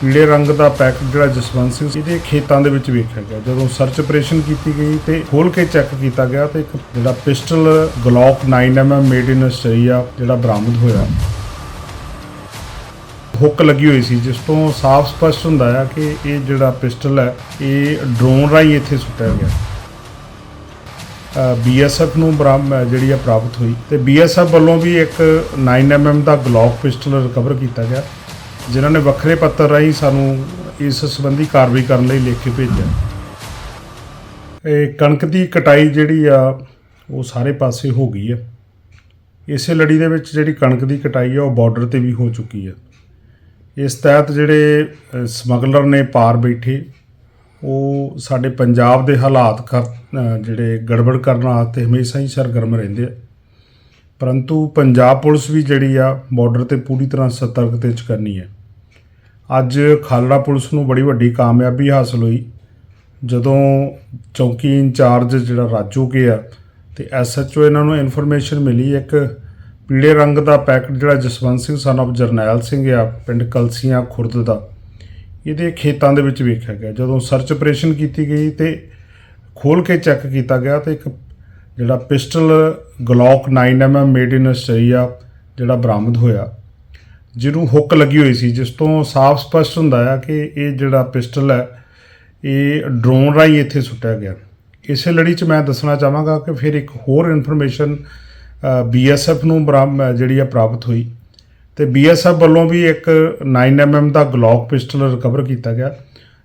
ਪੀਲੇ ਰੰਗ ਦਾ ਪੈਕਟ ਜਿਹੜਾ ਜਸਵੰਤ ਸਿੰਘ ਸੀ, ਇਹਦੇ ਖੇਤਾਂ ਦੇ ਵਿੱਚ ਵੇਖਿਆ ਗਿਆ। ਜਦੋਂ ਸਰਚ ਆਪਰੇਸ਼ਨ ਕੀਤੀ ਗਈ ਤੇ ਖੋਲ ਕੇ ਚੈੱਕ ਕੀਤਾ ਗਿਆ ਤੇ ਇੱਕ ਜਿਹੜਾ pistol Glock 9mm made in Australia ਜਿਹੜਾ ਬਰਾਮਦ ਹੋਇਆ। ਹੁੱਕ ਲੱਗੀ ਹੋਈ ਸੀ, ਜਿਸ ਤੋਂ ਸਾਫ਼ ਸਪਸ਼ਟ ਹੁੰਦਾ ਹੈ ਕਿ ਇਹ ਜਿਹੜਾ ਪਿਸਟਲ ਹੈ, ਇਹ ਡਰੋਨ ਰਾਹੀਂ ਇੱਥੇ ਸੁੱਟਿਆ ਗਿਆ। ਬੀਐਸਐਫ ਨੂੰ ਬਰਾਮ ਜਿਹੜੀ ਆ ਪ੍ਰਾਪਤ ਹੋਈ ਤੇ ਬੀਐਸਐਫ ਵੱਲੋਂ ਵੀ ਇੱਕ 9mm ਦਾ ਗਲੌਕ ਪਿਸਟਲ ਰਿਕਵਰ ਕੀਤਾ ਗਿਆ। ਜਿਨ੍ਹਾਂ ਨੇ ਵੱਖਰੇ ਪੱਤਰ ਰਾਹੀਂ ਸਾਨੂੰ ਇਸ ਸੰਬੰਧੀ ਕਾਰਵਾਈ ਕਰਨ ਲਈ ਲਿਖ ਕੇ ਭੇਜਿਆ। ਇਹ ਕਣਕ ਦੀ ਕਟਾਈ ਜਿਹੜੀ ਆ, ਉਹ ਸਾਰੇ ਪਾਸੇ ਹੋ ਗਈ ਆ ਇਸੇ ਲੜੀ ਦੇ ਵਿੱਚ ਜਿਹੜੀ ਕਣਕ ਦੀ ਕਟਾਈ ਆ, ਉਹ ਬਾਰਡਰ ਤੇ ਵੀ ਹੋ ਚੁੱਕੀ ਆ ਇਸ ਤਹਿਤ ਜਿਹੜੇ ਸਮਗਲਰ ਨੇ ਪਾਰ ਬੈਠੇ, ਉਹ ਸਾਡੇ ਪੰਜਾਬ ਦੇ ਹਾਲਾਤ ਕਰ ਜਿਹੜੇ ਗੜਬੜ ਕਰਨ ਵਾਸਤੇ ਹਮੇਸ਼ਾ ਹੀ ਸਰਗਰਮ ਰਹਿੰਦੇ ਆ। ਪਰੰਤੂ ਪੰਜਾਬ ਪੁਲਿਸ ਵੀ ਜਿਹੜੀ ਆ ਬਾਰਡਰ ਤੇ ਪੂਰੀ ਤਰ੍ਹਾਂ ਸਤਰਕਤੇ ਚ ਕਰਨੀ ਹੈ। ਅੱਜ ਖਾਲੜਾ ਪੁਲਿਸ ਨੂੰ ਬੜੀ ਵੱਡੀ ਕਾਮਯਾਬੀ ਹਾਸਲ ਹੋਈ। ਜਦੋਂ ਚੌਕੀ ਇੰਚਾਰਜ ਜਿਹੜਾ ਰਾਜੂ ਕੇ ਆ ਤੇ ਐਸਐਚਓ ਇਹਨਾਂ ਨੂੰ ਇਨਫੋਰਮੇਸ਼ਨ ਮਿਲੀ, ਇੱਕ ਪੀਲੇ ਰੰਗ ਦਾ ਪੈਕਟ ਜਿਹੜਾ ਜਸਵੰਤ ਸਿੰਘ ਸਨ of ਜਰਨੈਲ ਸਿੰਘ ਆ, ਪਿੰਡ ਕਲਸੀਆਂ ਖੁਰਦ ਦਾ, ਇਹਦੇ ਖੇਤਾਂ ਦੇ ਵਿੱਚ ਵੇਖਿਆ ਗਿਆ। ਜਦੋਂ ਸਰਚ ਆਪਰੇਸ਼ਨ ਕੀਤੀ ਗਈ ਤੇ ਖੋਲ ਕੇ ਚੈੱਕ ਕੀਤਾ ਗਿਆ ਤੇ ਇੱਕ ਜਿਹੜਾ pistol Glock 9mm made in Australia ਜਿਹੜਾ ਬਰਾਮਦ ਹੋਇਆ, ਜਿਹਨੂੰ ਹੁੱਕ ਲੱਗੀ ਹੋਈ ਸੀ, ਜਿਸ ਤੋਂ ਸਾਫ਼ ਸਪਸ਼ਟ ਹੁੰਦਾ ਹੈ ਕਿ ਇਹ ਜਿਹੜਾ ਪਿਸਟਲ ਹੈ, ਇਹ ਡਰੋਨ ਰਾਹੀਂ ਇੱਥੇ ਸੁੱਟਿਆ ਗਿਆ। ਇਸੇ ਲੜੀ 'ਚ ਮੈਂ ਦੱਸਣਾ ਚਾਹਾਂਗਾ ਕਿ ਫਿਰ ਇੱਕ ਹੋਰ ਇਨਫੋਰਮੇਸ਼ਨ ਬੀਐਸਐਫ ਨੂੰ ਬਰਾਮ, ਜਿਹੜੀ ਆ ਪ੍ਰਾਪਤ ਹੋਈ। ਤੇ ਬੀਐਸਐਫ ਵੱਲੋਂ ਵੀ ਇੱਕ 9mm ਦਾ ਗਲੌਕ ਪਿਸਟਲ ਰਿਕਵਰ ਕੀਤਾ ਗਿਆ,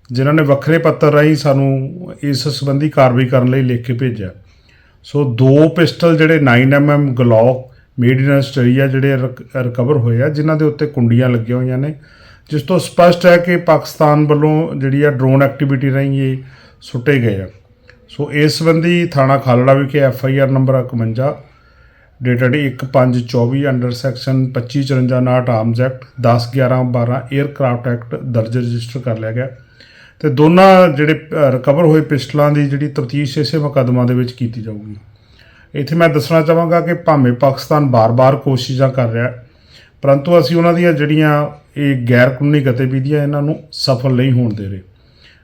ਜਿਨ੍ਹਾਂ ਨੇ ਵੱਖਰੇ ਪੱਤਰ ਰਾਹੀਂ ਸਾਨੂੰ ਇਸ ਸੰਬੰਧੀ ਕਾਰਵਾਈ ਕਰਨ ਲਈ ਲਿਖ ਕੇ ਭੇਜਿਆ। ਸੋ ਦੋ ਪਿਸਟਲ ਜਿਹੜੇ 9mm Glock made in Australia ਜਿਹੜੇ ਰਿਕਵਰ ਹੋਏ ਆ, ਜਿਨ੍ਹਾਂ ਦੇ ਉੱਤੇ ਕੁੰਡੀਆਂ ਲੱਗੀਆਂ ਹੋਈਆਂ ਨੇ। ਜਿਸ ਤੋਂ ਸਪਸ਼ਟ ਹੈ ਕਿ ਪਾਕਿਸਤਾਨ ਵੱਲੋਂ ਜਿਹੜੀ ਆ ਡਰੋਨ ਐਕਟੀਵਿਟੀ ਰਾਹੀਂ ਇਹ ਸੁੱਟੇ ਗਏ ਆ। ਸੋ ਇਸ ਸੰਬੰਧੀ ਥਾਣਾ ਖਾਲੜਾ ਵਿਖੇ F I R number 51 dated 1524 under section 2554 arms act 10 11 12 aircraft act ਦਰਜ ਰਜਿਸਟਰ ਕਰ ਲਿਆ ਗਿਆ। ਤੇ ਦੋਨਾਂ ਜਿਹੜੇ ਰਿਕਵਰ ਹੋਏ ਪਿਸਟਲਾਂ ਦੀ ਜਿਹੜੀ ਤਫਤੀਸ਼ ਇਸੇ ਮੁਕੱਦਮਾ ਦੇ ਵਿੱਚ ਕੀਤੀ ਜਾਊਗੀ। ਇੱਥੇ ਮੈਂ ਦੱਸਣਾ ਚਾਹਾਂਗਾ ਕਿ ਭਾਵੇਂ ਪਾਕਿਸਤਾਨ ਬਾਰ-ਬਾਰ ਕੋਸ਼ਿਸ਼ਾਂ ਕਰ ਰਿਹਾ ਪਰੰਤੂ ਅਸੀਂ ਉਹਨਾਂ ਦੀਆਂ ਜਿਹੜੀਆਂ ਇਹ ਗੈਰ ਕਾਨੂੰਨੀ ਗਤੀਵਿਧੀਆਂ ਇਹਨਾਂ ਨੂੰ ਸਫਲ ਨਹੀਂ ਹੋਣ ਦੇ ਰਹੇ।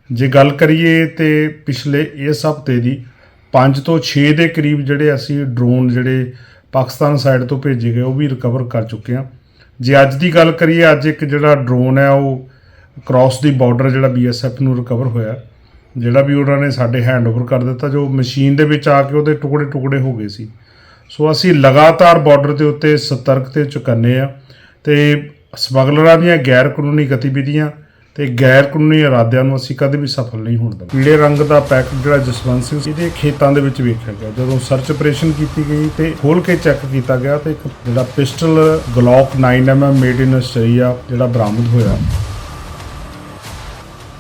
ਜੇ ਗੱਲ ਕਰੀਏ ਤੇ ਪਿਛਲੇ ਇਸ ਹਫ਼ਤੇ ਦੀ 5 ਤੋਂ 6 ਦੇ ਕਰੀਬ ਜਿਹੜੇ ਅਸੀਂ ਡਰੋਨ ਜਿਹੜੇ ਪਾਕਿਸਤਾਨ ਸਾਈਡ ਤੋਂ ਭੇਜੇ ਗਏ, ਉਹ ਵੀ ਰਿਕਵਰ ਕਰ ਚੁੱਕੇ ਹਾਂ। ਜੇ ਅੱਜ ਦੀ ਗੱਲ ਕਰੀਏ, ਅੱਜ ਇੱਕ ਜਿਹੜਾ ਡਰੋਨ ਹੈ, ਉਹ ਕ੍ਰਾਸ ਦੀ ਬਾਰਡਰ ਜਿਹੜਾ ਬੀਐਸਐਫ ਨੂੰ ਰਿਕਵਰ ਹੋਇਆ, ਜਿਹੜਾ ਵੀ ਉਹਨਾਂ ਨੇ ਸਾਡੇ ਹੈਂਡਓਵਰ ਕਰ ਦਿੱਤਾ, ਜੋ ਮਸ਼ੀਨ ਦੇ ਵਿੱਚ ਆ ਕੇ ਉਹਦੇ ਟੁਕੜੇ ਟੁਕੜੇ ਹੋ ਗਏ ਸੀ। ਸੋ ਅਸੀਂ ਲਗਾਤਾਰ ਬਾਰਡਰ ਦੇ ਉੱਤੇ ਸਤਰਕ 'ਤੇ ਚੁਕੰਨੇ ਆ ਤੇ ਸਮਗਲਰਾਂ ਦੀਆਂ ਗੈਰ ਕਾਨੂੰਨੀ ਗਤੀਵਿਧੀਆਂ ਤੇ ਗੈਰ ਕਾਨੂੰਨੀ ਇਰਾਦਿਆਂ ਨੂੰ ਅਸੀਂ ਕਦੇ ਵੀ ਸਫਲ ਨਹੀਂ ਹੋਣ ਦੇਵਾਂਗੇ ਪੀਲੇ ਰੰਗ ਦਾ ਪੈਕਟ ਜਿਹੜਾ ਜਸਵੰਤ ਸਿੰਘ ਸੀ, ਇਹਦੇ ਖੇਤਾਂ ਦੇ ਵਿੱਚ ਵੇਖਿਆ ਗਿਆ। ਜਦੋਂ ਸਰਚ ਆਪਰੇਸ਼ਨ ਕੀਤੀ ਗਈ ਤੇ ਖੋਲ ਕੇ ਚੈੱਕ ਕੀਤਾ ਗਿਆ ਤੇ ਇੱਕ ਜਿਹੜਾ pistol Glock 9mm made in Australia ਜਿਹੜਾ ਬਰਾਮਦ ਹੋਇਆ।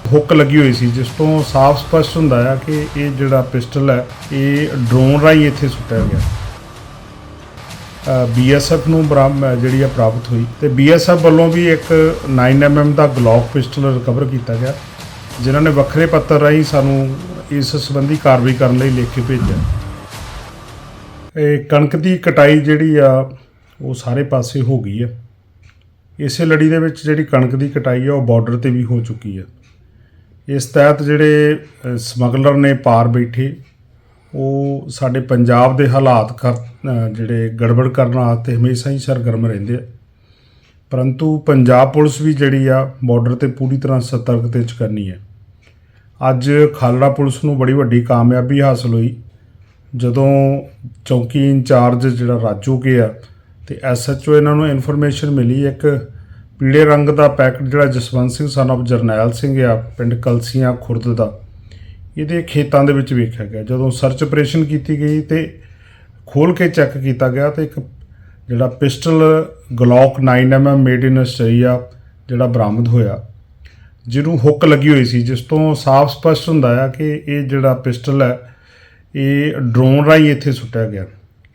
ਹੁੱਕ ਲੱਗੀ ਹੋਈ ਸੀ, ਜਿਸ ਤੋਂ ਸਾਫ਼ ਸਪਸ਼ਟ ਹੁੰਦਾ ਹੈ ਕਿ ਇਹ ਜਿਹੜਾ ਪਿਸਟਲ ਹੈ, ਇਹ ਡਰੋਨ ਰਾਹੀਂ ਇੱਥੇ ਸੁੱਟਿਆ ਗਿਆ। ਬੀਐਸਐਫ ਨੂੰ ਬਰਾਮ ਜਿਹੜੀ ਆ ਪ੍ਰਾਪਤ ਹੋਈ। ਤੇ ਬੀਐਸਐਫ ਵੱਲੋਂ ਵੀ ਇੱਕ 9mm ਦਾ ਗਲੌਕ ਪਿਸਟਲ ਰਿਕਵਰ ਕੀਤਾ ਗਿਆ, ਜਿਨ੍ਹਾਂ ਨੇ ਵੱਖਰੇ ਪੱਤਰ ਰਾਹੀਂ ਸਾਨੂੰ ਇਸ ਸੰਬੰਧੀ ਕਾਰਵਾਈ ਕਰਨ ਲਈ ਲਿਖ ਕੇ ਭੇਜਿਆ। ਇਹ ਕਣਕ ਦੀ ਕਟਾਈ ਜਿਹੜੀ ਆ, ਉਹ ਸਾਰੇ ਪਾਸੇ ਹੋ ਗਈ ਹੈ ਇਸੇ ਲੜੀ ਦੇ ਵਿੱਚ ਜਿਹੜੀ ਕਣਕ ਦੀ ਕਟਾਈ ਆ, ਉਹ ਬਾਰਡਰ ਤੇ ਵੀ ਹੋ ਚੁੱਕੀ ਹੈ ਇਸ ਤਹਿਤ ਜਿਹੜੇ ਸਮਗਲਰ ਨੇ ਪਾਰ ਬੈਠੇ, ਉਹ ਸਾਡੇ ਪੰਜਾਬ ਦੇ ਹਾਲਾਤ ਕਰ ਜਿਹੜੇ ਗੜਬੜ ਕਰਨ ਵਾਸਤੇ ਹਮੇਸ਼ਾ ਹੀ ਸਰਗਰਮ ਰਹਿੰਦੇ ਆ। ਪਰੰਤੂ ਪੰਜਾਬ ਪੁਲਿਸ ਵੀ ਜਿਹੜੀ ਆ ਬਾਰਡਰ ਤੇ ਪੂਰੀ ਤਰ੍ਹਾਂ ਸਤਰਕਤੇ ਚ ਕਰਨੀ ਹੈ ਅੱਜ ਖਾਲੜਾ ਪੁਲਿਸ ਨੂੰ ਬੜੀ ਵੱਡੀ ਕਾਮਯਾਬੀ ਹਾਸਲ ਹੋਈ। ਜਦੋਂ ਚੌਕੀ ਇੰਚਾਰਜ ਜਿਹੜਾ ਰਾਜੂ ਕੇ ਆ, ਤੇ ਐਸਐਚਓ ਇਹਨਾਂ ਨੂੰ ਇਨਫੋਰਮੇਸ਼ਨ ਮਿਲੀ ਇੱਕ ਪੀਲੇ ਰੰਗ ਦਾ ਪੈਕਟ ਜਿਹੜਾ ਜਸਵੰਤ ਸਿੰਘ ਸਨ of ਜਰਨੈਲ ਸਿੰਘ ਆ, ਪਿੰਡ ਕਲਸੀਆਂ, ਖੁਰਦ ਦਾ। ਇਹਦੇ ਖੇਤਾਂ ਦੇ ਵਿੱਚ ਵੇਖਿਆ ਗਿਆ। ਜਦੋਂ ਸਰਚ ਆਪਰੇਸ਼ਨ ਕੀਤੀ ਗਈ ਤੇ ਖੋਲ ਕੇ ਚੈੱਕ ਕੀਤਾ ਗਿਆ ਤੇ ਇੱਕ ਜਿਹੜਾ pistol Glock 9mm made in Australia ਜਿਹੜਾ ਬਰਾਮਦ ਹੋਇਆ, ਜਿਹਨੂੰ ਹੁੱਕ ਲੱਗੀ ਹੋਈ ਸੀ, ਜਿਸ ਤੋਂ ਸਾਫ਼ ਸਪਸ਼ਟ ਹੁੰਦਾ ਹੈ ਕਿ ਇਹ ਜਿਹੜਾ ਪਿਸਟਲ ਹੈ, ਇਹ ਡਰੋਨ ਰਾਹੀਂ ਇੱਥੇ ਸੁੱਟਿਆ ਗਿਆ।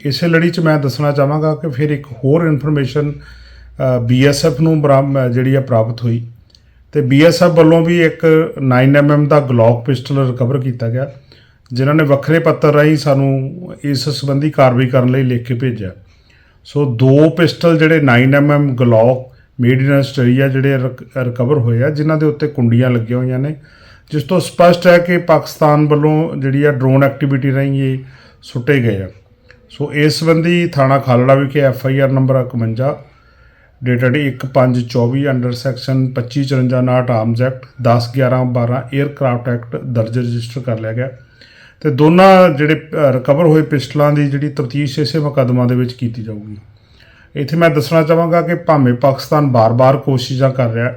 ਇਸੇ ਲੜੀ 'ਚ ਮੈਂ ਦੱਸਣਾ ਚਾਹਾਂਗਾ ਕਿ ਫਿਰ ਇੱਕ ਹੋਰ ਇਨਫੋਰਮੇਸ਼ਨ ਬੀਐਸਐਫ ਨੂੰ ਬਰਾਮ ਜਿਹੜੀ ਆ ਪ੍ਰਾਪਤ ਹੋਈ। ਤੇ ਬੀਐਸਐਫ ਵੱਲੋਂ ਵੀ ਇੱਕ 9mm ਦਾ ਗਲੌਕ ਪਿਸਟਲ ਰਿਕਵਰ ਕੀਤਾ ਗਿਆ, ਜਿਨ੍ਹਾਂ ਨੇ ਵੱਖਰੇ ਪੱਤਰ ਰਾਹੀਂ ਸਾਨੂੰ ਇਸ ਸੰਬੰਧੀ ਕਾਰਵਾਈ ਕਰਨ ਲਈ ਲਿਖ ਕੇ ਭੇਜਿਆ। ਸੋ ਦੋ ਪਿਸਟਲ ਜਿਹੜੇ 9mm Glock made in Australia ਜਿਹੜੇ ਰਿਕਵਰ ਹੋਏ ਆ, ਜਿਨ੍ਹਾਂ ਦੇ ਉੱਤੇ ਕੁੰਡੀਆਂ ਲੱਗੀਆਂ ਹੋਈਆਂ ਨੇ। ਜਿਸ ਤੋਂ ਸਪਸ਼ਟ ਹੈ ਕਿ ਪਾਕਿਸਤਾਨ ਵੱਲੋਂ ਜਿਹੜੀ ਆ ਡਰੋਨ ਐਕਟੀਵਿਟੀ ਰਾਹੀਂ ਇਹ ਸੁੱਟੇ ਗਏ ਆ। ਸੋ ਇਸ ਸੰਬੰਧੀ ਥਾਣਾ ਖਾਲੜਾ ਵਿਖੇ F I R number 51 dated 1524 under section 2554 arms act 10 11 12 aircraft act ਦਰਜ ਰਜਿਸਟਰ ਕਰ ਲਿਆ ਗਿਆ। ਤੇ ਦੋਨਾਂ ਜਿਹੜੇ ਰਿਕਵਰ ਹੋਏ ਪਿਸਟਲਾਂ ਦੀ ਜਿਹੜੀ ਤਫਤੀਸ਼ ਇਸੇ ਮੁਕੱਦਮਾ ਦੇ ਵਿੱਚ ਕੀਤੀ ਜਾਊਗੀ। ਇੱਥੇ ਮੈਂ ਦੱਸਣਾ ਚਾਹਾਂਗਾ ਕਿ ਭਾਵੇਂ ਪਾਕਿਸਤਾਨ ਬਾਰ-ਬਾਰ ਕੋਸ਼ਿਸ਼ਾਂ ਕਰ ਰਿਹਾ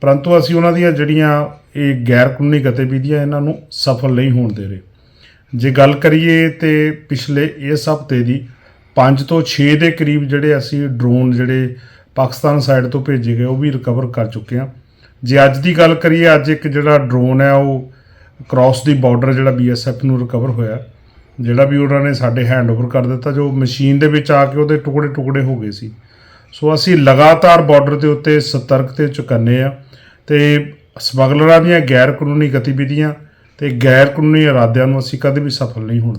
ਪਰੰਤੂ ਅਸੀਂ ਉਹਨਾਂ ਦੀਆਂ ਜਿਹੜੀਆਂ ਇਹ ਗੈਰ ਕਾਨੂੰਨੀ ਗਤੀਵਿਧੀਆਂ ਇਹਨਾਂ ਨੂੰ ਸਫਲ ਨਹੀਂ ਹੋਣ ਦੇ ਰਹੇ। ਜੇ ਗੱਲ ਕਰੀਏ ਤੇ ਪਿਛਲੇ ਇਸ ਹਫ਼ਤੇ ਦੀ 5 ਤੋਂ 6 ਦੇ ਕਰੀਬ ਜਿਹੜੇ ਅਸੀਂ ਡਰੋਨ ਜਿਹੜੇ ਪਾਕਿਸਤਾਨ ਸਾਈਡ ਤੋਂ ਭੇਜੇ ਗਏ, ਉਹ ਵੀ ਰਿਕਵਰ ਕਰ ਚੁੱਕੇ ਹਾਂ ਜੇ ਅੱਜ ਦੀ ਗੱਲ ਕਰੀਏ, ਅੱਜ ਇੱਕ ਜਿਹੜਾ ਡਰੋਨ ਹੈ, ਉਹ ਕ੍ਰਾਸ ਦੀ ਬਾਰਡਰ ਜਿਹੜਾ ਬੀਐਸਐਫ ਨੂੰ ਰਿਕਵਰ ਹੋਇਆ, ਜਿਹੜਾ ਵੀ ਉਹਨਾਂ ਨੇ ਸਾਡੇ ਹੈਂਡਓਵਰ ਕਰ ਦਿੱਤਾ, ਜੋ ਮਸ਼ੀਨ ਦੇ ਵਿੱਚ ਆ ਕੇ ਉਹਦੇ ਟੁਕੜੇ ਟੁਕੜੇ ਹੋ ਗਏ ਸੀ। ਸੋ ਅਸੀਂ ਲਗਾਤਾਰ ਬਾਰਡਰ ਦੇ ਉੱਤੇ ਸਤਰਕ ਤੇ ਚੁਕੰਨੇ ਆ ਤੇ ਸਮਗਲਰਾਂ ਦੀਆਂ ਗੈਰ ਕਾਨੂੰਨੀ ਗਤੀਵਿਧੀਆਂ ਤੇ ਗੈਰ ਕਾਨੂੰਨੀ ਇਰਾਦਿਆਂ ਨੂੰ ਅਸੀਂ ਕਦੇ ਵੀ ਸਫਲ ਨਹੀਂ ਹੋਣ ਦੇਵਾਂਗੇ